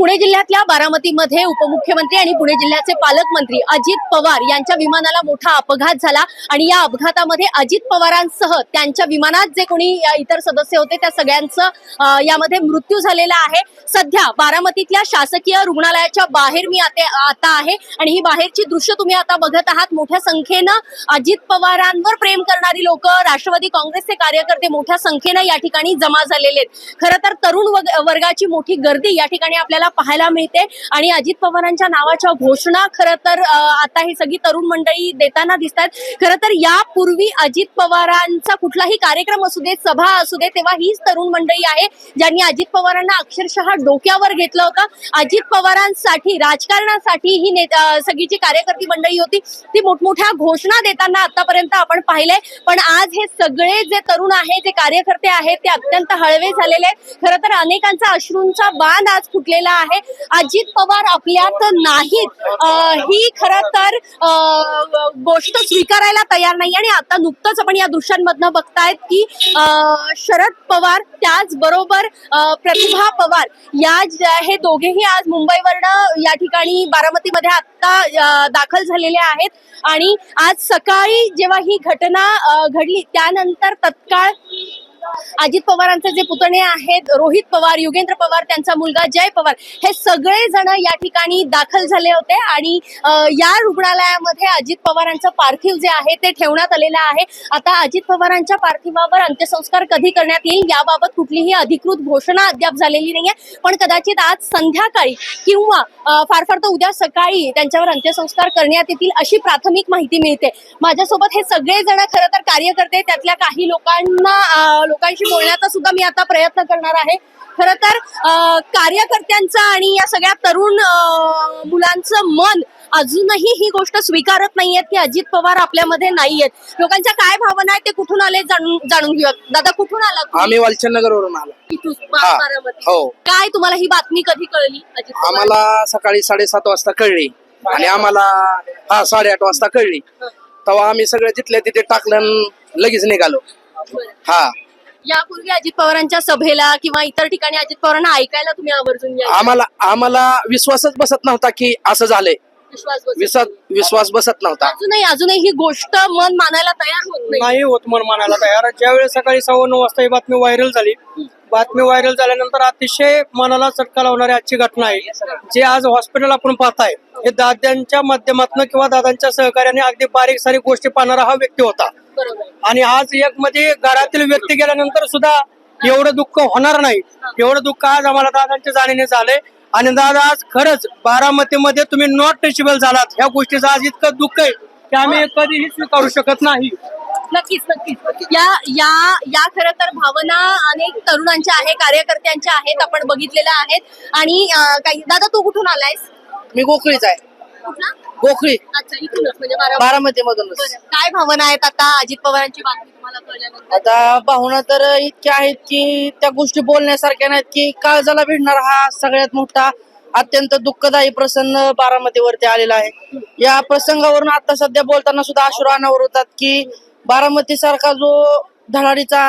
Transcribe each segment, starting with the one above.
पुणे जिल्ह्यातल्या बारामतीमध्ये उपमुख्यमंत्री आणि पुणे जिल्ह्याचे पालकमंत्री अजित पवार यांच्या विमानाला मोठा अपघात झाला. आणि या अपघातामध्ये अजित पवारांसह त्यांच्या विमानात जे कोणी इतर सदस्य होते त्या सगळ्यांचं यामध्ये मृत्यू झालेला आहे. सध्या बारामतीतल्या शासकीय रुग्णालयाच्या बाहेर मी आते आता आहे. आणि ही बाहेरची दृश्य तुम्ही आता बघत आहात. मोठ्या संख्येनं अजित पवारांवर प्रेम करणारी लोक राष्ट्रवादी काँग्रेसचे कार्यकर्ते मोठ्या संख्येनं या ठिकाणी जमा झालेले आहेत. खरं तर तरुण वग- वर्गाची मोठी गर्दी या ठिकाणी आपल्याला पाहायला मिळते. आणि अजित पवारांच्या नावाच्या घोषणा खरं तर आता ही सगळी तरुण मंडळी देताना दिसतात खरं तर यापूर्वी अजित पवारांचा कुठलाही कार्यक्रम असू दे सभा असू दे तेव्हा हीच तरुण मंडळी आहे ज्यांनी अजित पवारांना अक्षरशः डोक्यावर घेतलं होतं. अजित पवारांसाठी राजकारणासाठी ही नेता सगळी जी कार्यकर्ती मंडळी होती. ती मोठमोठ्या घोषणा देताना आतापर्यंत आपण पाहिलंय. पण आज हे सगळे जे तरुण आहेत जे कार्यकर्ते आहेत ते अत्यंत हळवे झालेले आहेत. खरं तर अनेकांचा अश्रूंचा बांध आज फुटलेला आहे. अजित पवार आपल्यात नाहीत. ही खरं तर अ, गोष्ट स्वीकारायला तयार नाही. आणि आता नुकतंच आपण या दृश्यांमधनं बघतायत की शरद पवार त्याचबरोबर प्रतिभा पवार या हे दोघेही आज मुंबईवरनं या ठिकाणी बारामतीमध्ये आता दाखल झालेले आहेत. आणि आज सकाळी जेव्हा ही घटना घडली त्यानंतर तत्काळ अजित पवारांचे जे पुतणे आहेत रोहित पवार युगेंद्र पवार त्यांचा मुलगा जय पवार हे सगळे जण या ठिकाणी दाखल झाले होते आणि या रुग्णालयामध्ये अजित पवारांचं पार्थिव जे आहे ते ठेवण्यात आलेलं आहे. आता अजित पवारांच्या पार्थिवावर अंत्यसंस्कार कधी करण्यात येईल याबाबत कुठलीही अधिकृत घोषणा अद्याप झालेली नाहीये. पण कदाचित आज संध्याकाळी किंवा फार फार तर उद्या सकाळी त्यांच्यावर अंत्यसंस्कार करण्यात येतील अशी प्राथमिक माहिती मिळते. माझ्यासोबत हे सगळे जण खरं तर कार्यकर्ते त्यातल्या काही लोकांना लोकांशी बोलण्याचा सुद्धा मी आता प्रयत्न करणार आहे खरं तर कार्यकर्त्यांचं आणि या सगळ्या तरुण मुलांचं मन अजूनही ही गोष्ट स्वीकारत नाहीयेत की अजित पवार आपल्यामध्ये नाहीयेत लोकांच्या काय भावना आहेत ते कुठून आले जाणून जाणून घेऊयात दादा कुठून आला तुम्ही? आम्ही वरून आलो इथून, बा- हा. बारामती. हो काय तुम्हाला ही बातमी कधी कळली अजित पवार? आम्हाला सकाळी साडेसात वाजता कळली आणि आम्हाला हा साडेआठ वाजता कळली तेव्हा आम्ही सगळे तिथल्या तिथे टाकलं आणि लगेच निघालो. हा यापूर्वी अजित पवारांच्या सभेला किंवा इतर ठिकाणी अजित पवारांना ऐकायला तुम्ही आवर्जून यायचे. आम्हाला आम्हाला विश्वासच बसत नव्हता की असं झालंय. विश्वास बसत विश्वास विश्वास बसत नव्हता. अजूनही अजूनही ही गोष्ट मन मानायला तयार होत नाही. नाही होत मन मानायला तयार. ज्यावेळेस सकाळी सव्वा नऊ वाजता ही बातमी व्हायरल झाली बातमी व्हायरल झाल्यानंतर अतिशय मनाला चटका लावणारी आजची घटना आहे. जे आज हॉस्पिटल आपण पाहताय हे दाद्यांच्या माध्यमातून किंवा दादांच्या सहकार्याने अगदी बारीक सारीक गोष्टी पाहणारा हा व्यक्ती होता. आणि आज एक मध्ये घरातील व्यक्ती गेल्यानंतर सुद्धा एवढं दुःख होणार नाही. एवढं दुःख आज आम्हाला दादांच्या जाणीने झालंय. आणि दादा आज खरंच बारामतीमध्ये तुम्ही नॉट टचेबल झालात. ह्या गोष्टीचं आज इतकं दुःख आहे की आम्ही कधीही स्वीकारू शकत नाही. नक्कीच नक्कीच. या या या खरं तर भावना अनेक तरुणांच्या आहे कार्यकर्त्यांच्या आहेत आपण बघितलेल्या आहेत. आणि काही दादा तू कुठून आलायस? मी गोखळीच आहे. कुठला? गोखळी. अच्छा इथूनच म्हणजे बारामती. बारामती मधूनच बरं. काय भावना आहेत आता अजित पवारांची बातमी तुम्हाला कळल्यानंतर? आता भावना तर इतक्या आहेत की त्या गोष्टी बोलण्यासारख्या नाहीत की काळजाला भिडणार हा सगळ्यात मोठा अत्यंत दुःखदायी प्रसंग बारामतीवरती आलेला आहे. या प्रसंगावरून आता सध्या बोलताना सुद्धा अश्रू अनावर होतात की बारामती सारखा जो धडाडीचा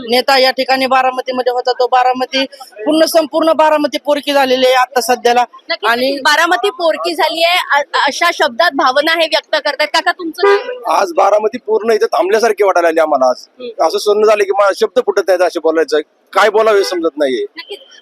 नेता या ठिकाणी बारामतीमध्ये होता. तो बारामती पूर्ण संपूर्ण बारामती पोरकी झालेली आहे आता सध्याला. आणि. बारामती पोरकी झाली आहे. अ- अशा शब्दात भावना हे व्यक्त करतात काका तुमचं काय म्हणणं? आज बारामती पूर्ण इथे थांबल्यासारखे वाटायला लागली आम्हाला आज. असं सोडणं झालं की मला शब्द फुटत नाहीत असे बोलायचं. काय बोलावे समजत नाहीये.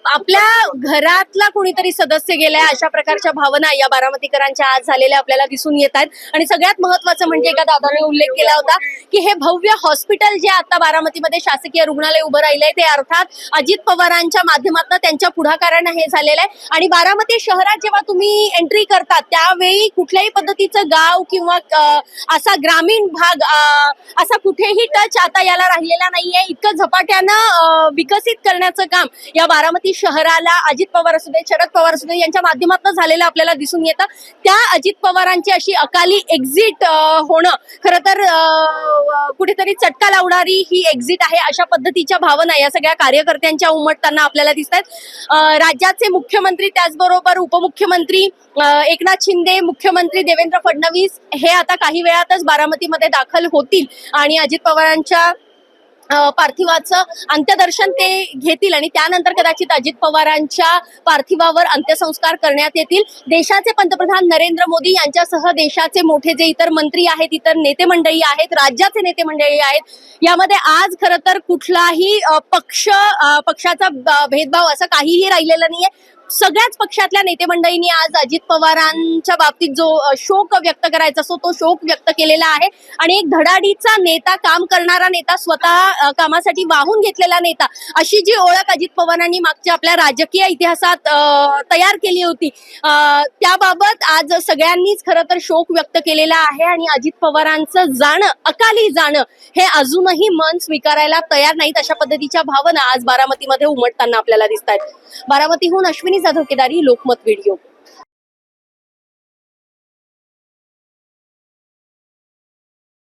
आपल्या घरातला कुणीतरी सदस्य गेलाय अशा प्रकारच्या भावना या बारामतीकरांच्या आज झालेल्या आपल्याला दिसून येत आहेत. आणि सगळ्यात महत्वाचं म्हणजे एका दादाने उल्लेख केला होता की हे भव्य हॉस्पिटल जे आता बारामतीमध्ये शासकीय रुग्णालय उभं राहिलंय ते अर्थात अजित पवारांच्या माध्यमातून त्यांच्या पुढाकारानं हे झालेलं आहे. आणि बारामती शहरात जेव्हा तुम्ही एंट्री करतात त्यावेळी कुठल्याही पद्धतीचं गाव किंवा असा ग्रामीण भाग असा कुठेही टच आता याला राहिलेला नाहीये. इतकं झपाट्यानं विकत विकसित करण्याचं काम या बारामती शहराला अजित पवार असू दे शरद पवार असू दे यांच्या माध्यमातून झालेलं आपल्याला दिसून येतं. त्या अजित पवारांची अशी अकाली एक्झिट होणं खरं तर कुठेतरी चटका लावणारी ही एक्झिट आहे अशा पद्धतीच्या भावना या सगळ्या कार्यकर्त्यांच्या उमटताना आपल्याला दिसत आहेत राज्याचे मुख्यमंत्री त्याचबरोबर उपमुख्यमंत्री एकनाथ शिंदे मुख्यमंत्री देवेंद्र फडणवीस हे आता काही वेळातच बारामतीमध्ये दाखल होतील. आणि अजित पवारांच्या पार्थिवाचं अंत्यदर्शन ते घेतील आणि त्यानंतर कदाचित अजित पवारांच्या पार्थिवावर अंत्यसंस्कार करण्यात येतील. देशाचे पंतप्रधान नरेंद्र मोदी यांच्यासह देशाचे मोठे जे इतर मंत्री आहेत इतर नेते मंडळी आहेत राज्याचे नेते मंडळी आहेत यामध्ये आज खरं तर कुठलाही पक्ष पक्षाचा भेदभाव असं काहीही राहिलेलं नाहीये. सगळ्याच पक्षातल्या नेते मंडळींनी आज अजित पवारांच्या बाबतीत जो शोक व्यक्त करायचा असतो तो शोक व्यक्त केलेला आहे. आणि एक धडाडीचा नेता काम करणारा नेता स्वतः कामासाठी वाहून घेतलेला नेता अशी जी ओळख अजित पवारांनी मागच्या आपल्या राजकीय इतिहासात तयार केली होती त्याबाबत आज सगळ्यांनीच खरं तर शोक व्यक्त केलेला आहे. आणि अजित पवारांचं जाणं अकाली जाणं हे अजूनही मन स्वीकारायला तयार नाहीत अशा पद्धतीच्या भावना आज बारामतीमध्ये उमटताना आपल्याला दिसत आहेत बारामतीहून अश्विनी जाधव केदारी लोकमत व्हिडिओ.